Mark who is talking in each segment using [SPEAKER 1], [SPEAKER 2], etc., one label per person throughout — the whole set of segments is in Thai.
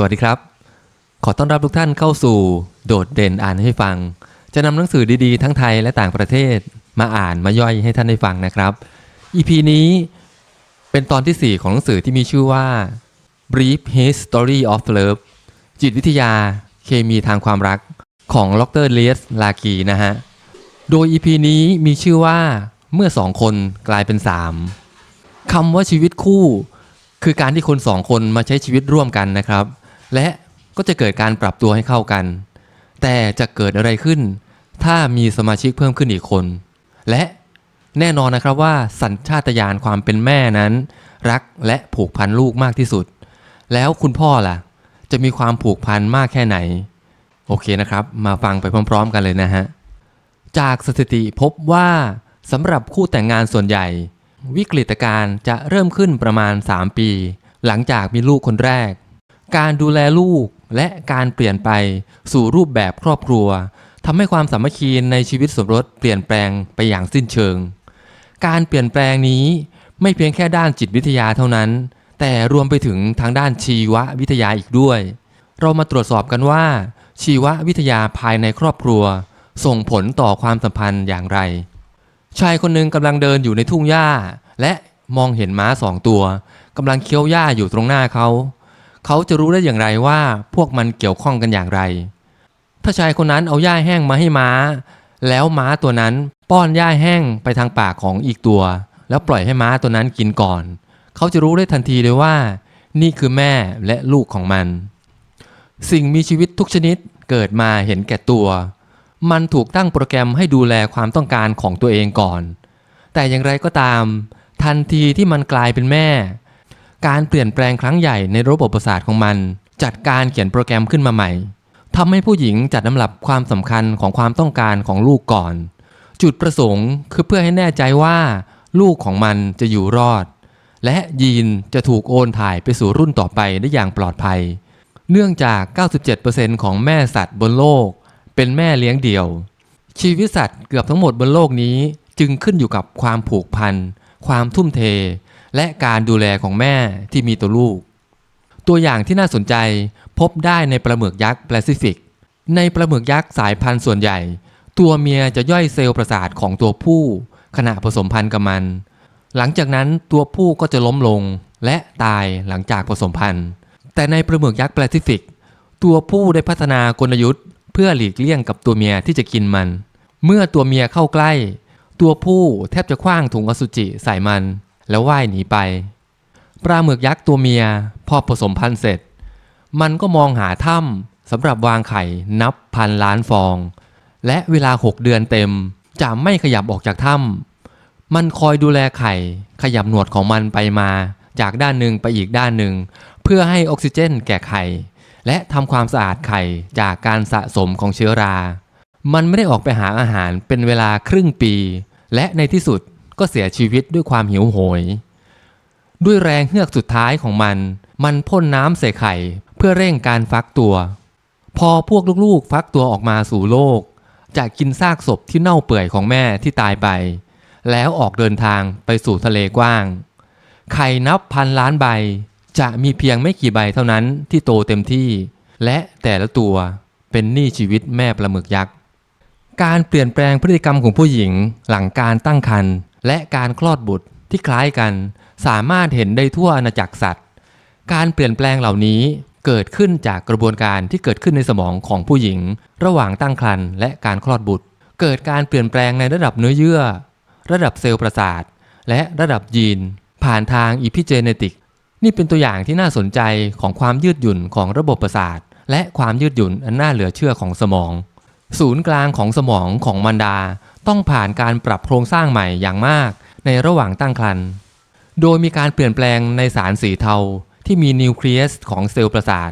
[SPEAKER 1] สวัสดีครับ ขอต้อนรับทุกท่านเข้าสู่โดดเด่นอ่านให้ฟัง จะนำหนังสือดีๆ ทั้งไทยและต่างประเทศมาอ่านมาย่อยให้ท่านได้ฟังนะครับ EP นี้เป็นตอนที่ 4 ของหนังสือที่มีชื่อว่า Brief History of Love จิตวิทยาเคมีทางความรักของดรเลสลากีนะฮะ โดย EP นี้มีชื่อว่าเมื่อสองคนกลายเป็นสามคำว่าชีวิตคู่ คือการที่คนสองคนมาใช้ชีวิตร่วมกันนะครับ และก็จะเกิดการปรับตัวให้เข้ากัน แต่จะเกิดอะไรขึ้น ถ้ามีสมาชิกเพิ่มขึ้นอีกคน และแน่นอนนะครับว่าสัญชาตญาณความเป็นแม่นั้น รักและผูกพันลูกมากที่สุด แล้วคุณพ่อล่ะ จะมีความผูกพันมากแค่ไหน โอเคนะครับ มาฟังไปพร้อม ๆ กันเลยนะฮะ จากสถิติพบว่าสำหรับคู่แต่งงานส่วนใหญ่ วิกฤตการณ์จะเริ่มขึ้นประมาณ 3 ปี หลังจากมีลูกคนแรก การดูแลลูกและการเปลี่ยนไปสู่รูปแบบครอบครัวทำให้ความสามัคคีในชีวิตสมรสเปลี่ยนแปลงไปอย่างสิ้นเชิง การเปลี่ยนแปลงนี้ไม่เพียงแค่ด้านจิตวิทยาเท่านั้น แต่รวมไปถึงทางด้านชีววิทยาอีกด้วย เรามาตรวจสอบกันว่า ชีววิทยาภายในครอบครัว ส่งผลต่อความสัมพันธ์อย่างไร ชายคนหนึ่งกำลังเดินอยู่ในทุ่งหญ้า และมองเห็นม้าสองตัวกำลังเคี้ยวหญ้าอยู่ตรงหน้าเขา เขาจะรู้ได้อย่างไรว่าพวกมันเกี่ยวข้องกันอย่างไร ถ้าชายคนนั้นเอาหญ้าแห้งมาให้ม้า แล้วม้าตัวนั้นป้อนหญ้าแห้งไปทางปากของอีกตัว แล้วปล่อยให้ม้าตัวนั้นกินก่อน เขาจะรู้ได้ทันทีเลยว่า นี่คือแม่และลูกของมัน สิ่งมีชีวิตทุกชนิดเกิดมาเห็นแก่ตัว มันถูกตั้งโปรแกรมให้ดูแลความต้องการของตัวเองก่อน แต่อย่างไรก็ตาม ทันทีที่มันกลายเป็นแม่ การเปลี่ยนแปลงครั้งใหญ่ในระบบประสาทของมัน จัดการเขียนโปรแกรมขึ้นมาใหม่ทำให้ผู้หญิงจัดลำดับความสำคัญของความต้องการของลูกก่อน จุดประสงค์คือเพื่อให้แน่ใจว่า ลูกของมันจะอยู่รอด และยีนจะถูกโอนถ่ายไปสู่รุ่นต่อไปได้อย่างปลอดภัย เนื่องจาก 97%ของแม่สัตว์บนโลก เป็นแม่เลี้ยงเดี่ยว ชีวิตสัตว์เกือบทั้งหมดบนโลกนี้จึงขึ้นอยู่กับความผูกพัน ความทุ่มเท และการดูแลของแม่ที่มีตัวลูก ตัวอย่างที่น่าสนใจพบได้ในปลาหมึกยักษ์แปซิฟิก ในปลาหมึกยักษ์สายพันธุ์ส่วนใหญ่ ตัวเมียจะย่อยเซลล์ประสาทของตัวผู้ขณะผสมพันธุ์กับมัน หลังจากนั้นตัวผู้ก็จะล้มลงและตายหลังจากผสมพันธุ์ แต่ในปลาหมึกยักษ์แปซิฟิก ตัวผู้ได้พัฒนากลยุทธ์ เพื่อหลีกเลี่ยงกับตัวเมียที่จะกินมัน เมื่อตัวเมียเข้าใกล้ ตัวผู้แทบจะคว้างถุงอสุจิใส่มัน แล้วว่ายหนีไป ปลาหมึกยักษ์ตัวเมียพอผสมพันธุ์เสร็จ มันก็มองหาถ้ำสำหรับวางไข่นับพันล้านฟอง และเวลา6เดือนเต็มจะไม่ขยับออกจากถ้ำมันคอยดูแลไข่ขยับหนวดของมันไปมา จากด้านหนึ่งไปอีกด้านหนึ่ง เพื่อให้ออกซิเจนแก่ไข่ และทำความสะอาดไข่จากการสะสมของเชื้อรา มันไม่ได้ออกไปหาอาหารเป็นเวลาครึ่งปี และในที่สุด ก็เสียชีวิตด้วยความหิวโหย ด้วยแรงเฮือกสุดท้ายของมัน มันพ่นน้ำใส่ไข่เพื่อเร่งการฟักตัว พอพวกลูกๆ ฟักตัวออกมาสู่โลก จะกินซากศพที่เน่าเปื่อยของแม่ที่ตายไป แล้วออกเดินทางไปสู่ทะเลกว้าง ไข่นับพันล้านใบ จะมีเพียงไม่กี่ใบเท่านั้นที่โตเต็มที่ และแต่ละตัวเป็นหนี้ชีวิตแม่ปลาหมึกยักษ์การเปลี่ยนแปลงพฤติกรรมของผู้หญิงหลังการตั้งครรภ์ และการคลอดบุตรที่คล้ายกันสามารถเห็นได้ทั่วอาณาจักรสัตว์ การเปลี่ยนแปลงเหล่านี้เกิดขึ้นจากกระบวนการที่เกิดขึ้นในสมองของผู้หญิง ระหว่างตั้งครรภ์และการคลอดบุตร เกิดการเปลี่ยนแปลงในระดับเนื้อเยื่อ ระดับเซลล์ประสาท และระดับยีน ผ่านทางอีพิเจเนติก นี่เป็นตัวอย่างที่น่าสนใจของความยืดหยุ่นของระบบประสาท และความยืดหยุ่นอันน่าเหลือเชื่อของสมอง ศูนย์กลางของสมองของมันดา ต้องผ่านการปรับโครงสร้างใหม่อย่างมากในระหว่างตั้งครรภ์โดยมีการเปลี่ยนแปลงในสารสีเทาที่มีนิวเคลียสของเซลล์ประสาท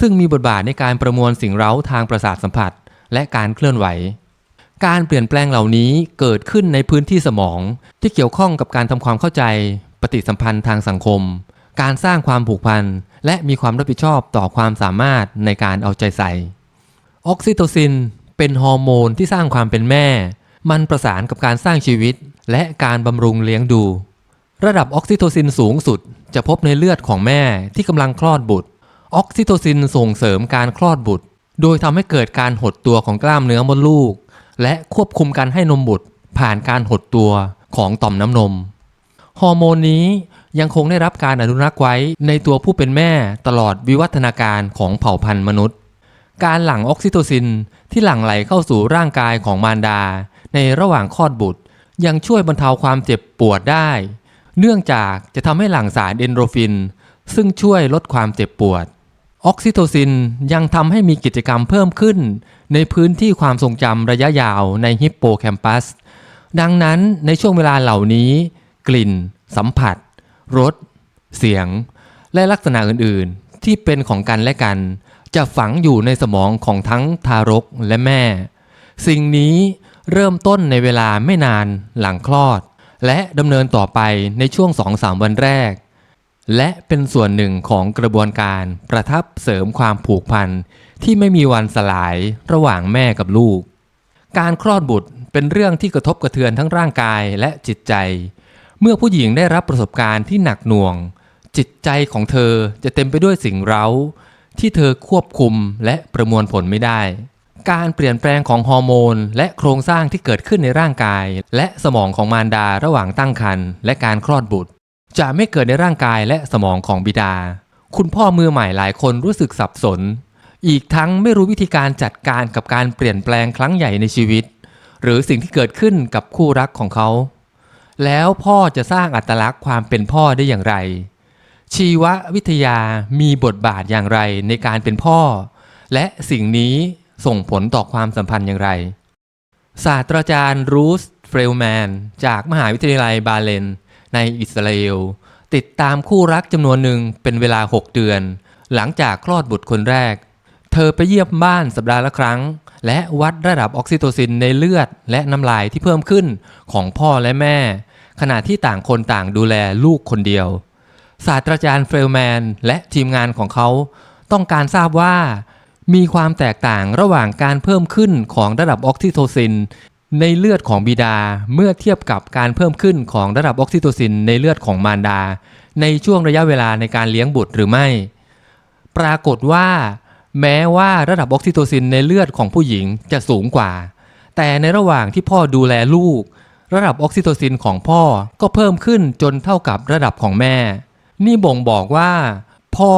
[SPEAKER 1] ซึ่งมีบทบาทในการประมวลสิ่งเร้าทางประสาทสัมผัส และการเคลื่อนไหว การเปลี่ยนแปลงเหล่านี้เกิดขึ้นในพื้นที่สมองที่เกี่ยวข้องกับการทำความเข้าใจ ปฏิสัมพันธ์ทางสังคม การสร้างความผูกพันและมีความรับผิดชอบต่อความสามารถในการเอาใจใส่ ออกซิโตซินเป็นฮอร์โมนที่สร้างความเป็นแม่ มันประสานกับการสร้างชีวิต และการบำรุงเลี้ยงดู ระดับออกซิโทซินสูงสุด จะพบในเลือดของแม่ที่กำลังคลอดบุตร ออกซิโทซินส่งเสริมการคลอดบุตร โดยทำให้เกิดการหดตัวของกล้ามเนื้อมดลูก และควบคุมการให้นมบุตร ผ่านการหดตัวของต่อมน้ำนม ฮอร์โมนนี้ยังคงได้รับการอนุรักษ์ไว้ในตัวผู้เป็นแม่ตลอดวิวัฒนาการของเผ่าพันธุ์มนุษย์ การหลั่งออกซิโทซินที่หลั่งไหลเข้าสู่ร่างกายของมารดา ในระหว่างคลอดบุตร ยังช่วยบรรเทาความเจ็บปวดได้ เนื่องจากจะทำให้หลั่งสารเอนโดรฟิน ซึ่งช่วยลดความเจ็บปวด ออกซิโทซินยังทำให้มีกิจกรรมเพิ่มขึ้น ในพื้นที่ความทรงจำระยะยาวในฮิปโปแคมปัส ดังนั้นในช่วงเวลาเหล่านี้ กลิ่น สัมผัส รส เสียง และลักษณะอื่น ๆ ที่เป็นของกันและกันจะฝังอยู่ในสมองของทั้งทารกและแม่ สิ่งนี้ เริ่มต้นในเวลาไม่นานหลังคลอด และดำเนินต่อไปในช่วง 2-3 วันแรก และเป็นส่วนหนึ่งของกระบวนการประทับเสริมความผูกพันที่ไม่มีวันสลายระหว่างแม่กับลูก การคลอดบุตรเป็นเรื่องที่กระทบกระเทือนทั้งร่างกายและจิตใจ เมื่อผู้หญิงได้รับประสบการณ์ที่หนักหน่วง จิตใจของเธอจะเต็มไปด้วยสิ่งเร้า ที่เธอควบคุมและประมวลผลไม่ได้ การเปลี่ยนแปลงของฮอร์โมน และโครงสร้างที่เกิดขึ้นในร่างกาย และสมองของมารดาระหว่างตั้งครรภ์และการคลอดบุตร จะไม่เกิดในร่างกายและสมองของบิดา คุณพ่อมือใหม่หลายคนรู้สึกสับสน อีกทั้งไม่รู้วิธีการจัดการกับการเปลี่ยนแปลงครั้งใหญ่ในชีวิต หรือสิ่งที่เกิดขึ้นกับคู่รักของเขา แล้วพ่อจะสร้างอัตลักษณ์ความเป็นพ่อได้อย่างไร ชีววิทยามีบทบาทอย่างไรในการเป็นพ่อ และสิ่งนี้ ส่งผลต่อความสัมพันธ์อย่างไร ศาสตราจารย์รูสเฟรลแมน จากมหาวิทยาลัยบาเลน ในอิสราเอล ติดตามคู่รักจำนวนหนึ่งเป็นเวลา 6 เดือน หลังจากคลอดบุตรคนแรก เธอไปเยี่ยมบ้านสัปดาห์ละครั้ง และวัดระดับออกซิโทซินในเลือด และน้ำลายที่เพิ่มขึ้นของพ่อและแม่ ขณะที่ต่างคนต่างดูแลลูกคนเดียวศาสตราจารย์เฟรลแมนและทีมงานของเขา ต้องการทราบว่า มีความแตกต่างระหว่างการเพิ่มขึ้นของระดับออกซิโทซิน ในเลือดของบิดาเมื่อเทียบกับการเพิ่มขึ้นของระดับออกซิโทซิน ในเลือดของมารดา ในช่วงระยะเวลาในการเลี้ยงบุตรหรือไม่ ปรากฏว่า แม้ว่าระดับออกซิโทซินในเลือดของผู้หญิงจะสูงกว่า แต่ในระหว่างที่พ่อดูแลลูก ระดับออกซิโทซินของพ่อก็เพิ่มขึ้นจนเท่ากับระดับของแม่ นี่บ่งบอกว่า พ่อ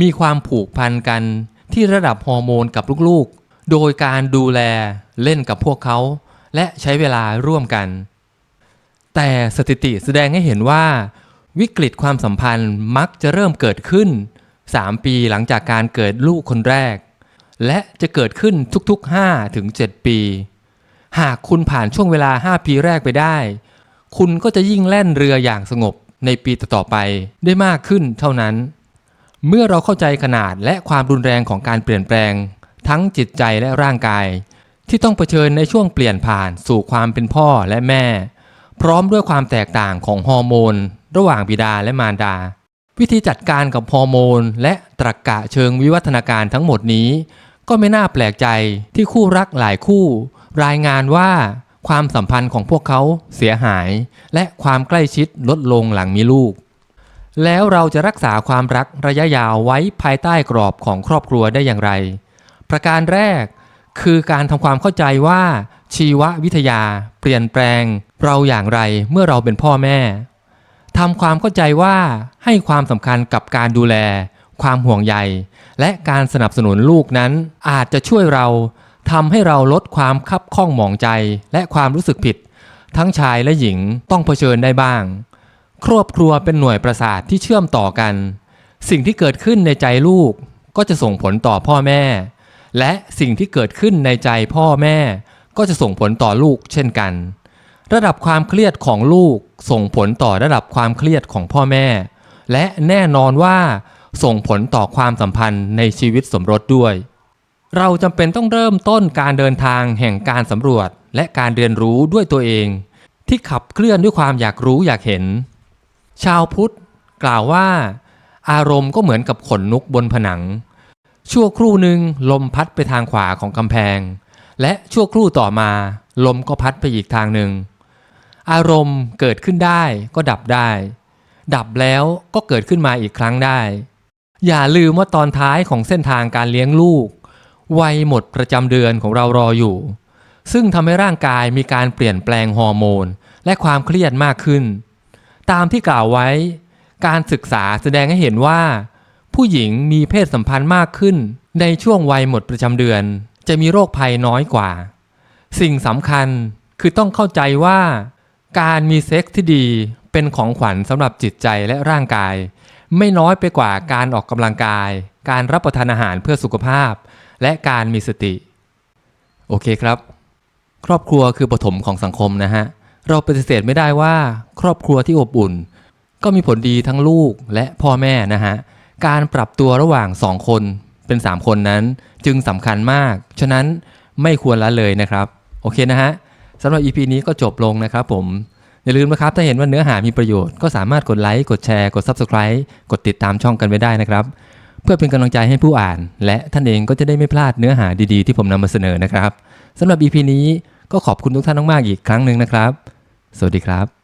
[SPEAKER 1] มีความผูกพันกัน ที่ระดับฮอร์โมนกับลูกๆ โดยการดูแลเล่นกับพวกเขา และใช้เวลาร่วมกัน แต่สถิติแสดงให้เห็นว่า วิกฤตความสัมพันธ์มักจะเริ่มเกิดขึ้น 3 ปีหลังจากการเกิดลูกคนแรก และจะเกิดขึ้นทุกๆ5ถึง7ปี หากคุณผ่านช่วงเวลา 5 ปีแรกไปได้ คุณก็จะยิ่งแล่นเรืออย่างสงบในปีต่อๆไปได้มากขึ้นเท่านั้น เมื่อเราเข้าใจขนาดและความรุนแรงของการเปลี่ยนแปลง ทั้งจิตใจและร่างกาย ที่ต้องเผชิญในช่วงเปลี่ยนผ่านสู่ความเป็นพ่อและแม่ พร้อมด้วยความแตกต่างของฮอร์โมน ระหว่างบิดาและมารดา วิธีจัดการกับฮอร์โมน และตรรกะเชิงวิวัฒนาการทั้งหมดนี้ ก็ไม่น่าแปลกใจที่คู่รักหลายคู่ รายงานว่าความสัมพันธ์ของพวกเขาเสียหาย และความใกล้ชิดลดลงหลังมีลูก แล้วเราจะรักษาความรักระยะยาวไว้ภายใต้กรอบของครอบครัวได้อย่างไร ประการแรกคือการทำความเข้าใจว่าชีววิทยาเปลี่ยนแปลง เราอย่างไรเมื่อเราเป็นพ่อแม่ทำความเข้าใจว่าให้ความสำคัญกับการดูแล ความห่วงใย และการสนับสนุนลูกนั้นอาจจะช่วยเราทำให้เราลดความคับข้องหมองใจ และความรู้สึกผิด ทั้งชายและหญิงต้องเผชิญได้บ้าง ครอบครัวเป็นหน่วยประสาทที่เชื่อมต่อกัน สิ่งที่เกิดขึ้นในใจลูกก็จะส่งผลต่อพ่อแม่ และสิ่งที่เกิดขึ้นในใจพ่อแม่ ก็จะส่งผลต่อลูกเช่นกัน ระดับความเครียดของลูกส่งผลต่อระดับความเครียดของพ่อแม่ และแน่นอนว่าส่งผลต่อความสัมพันธ์ในชีวิตสมรสด้วย เราจำเป็นต้องเริ่มต้นการเดินทางแห่งการสำรวจและการเรียนรู้ด้วยตัวเอง ที่ขับเคลื่อนด้วยความอยากรู้อยากเห็น ชาวพุทธกล่าวว่า อารมณ์ก็เหมือนกับขนนุกบนผนัง ชั่วครู่หนึ่งลมพัดไปทางขวาของกำแพง และชั่วครู่ต่อมา ลมก็พัดไปอีกทางหนึ่ง อารมณ์เกิดขึ้นได้ก็ดับได้ ดับแล้วก็เกิดขึ้นมาอีกครั้งได้ อย่าลืมว่าตอนท้ายของเส้นทางการเลี้ยงลูก วัยหมดประจำเดือนของเรารออยู่ ซึ่งทำให้ร่างกายมีการเปลี่ยนแปลงฮอร์โมน และความเครียดมากขึ้น ตามที่กล่าวไว้ การศึกษาแสดงให้เห็นว่า ผู้หญิงมีเพศสัมพันธ์มากขึ้น ในช่วงวัยหมดประจำเดือน จะมีโรคภัยน้อยกว่า สิ่งสำคัญคือต้องเข้าใจว่า การมีเซ็กส์ที่ดีเป็นของขวัญสำหรับจิตใจและร่างกาย ไม่น้อยไปกว่าการออกกำลังกาย การรับประทานอาหารเพื่อสุขภาพ และการมีสติ โอเคครับ ครอบครัวคือปฐมของสังคมนะฮะ เราปฏิเสธไม่ได้ว่า ครอบครัวที่อบอุ่น ก็มีผลดีทั้งลูกและพ่อแม่นะฮะ การปรับตัวระหว่างสองคนเป็น 3 คนนั้นจึงสำคัญมาก ฉะนั้นไม่ควรละเลยนะครับ โอเคนะฮะสำหรับ EP นี้ก็จบลงนะครับผม อย่าลืมนะครับ ถ้าเห็นว่าเนื้อหามีประโยชน์ก็สามารถกดไลค์ กดแชร์ กด Subscribe กดติดตามช่องกันไว้ได้นะครับ เพื่อเป็นกำลังใจให้ผู้อ่าน และท่านเองก็จะได้ไม่พลาดเนื้อหาดีๆ ที่ผมนำมาเสนอนะครับสำหรับ EP นี้ก็ขอบคุณทุกท่านมากๆอีกครั้งหนึ่งนะครับ สวัสดีครับ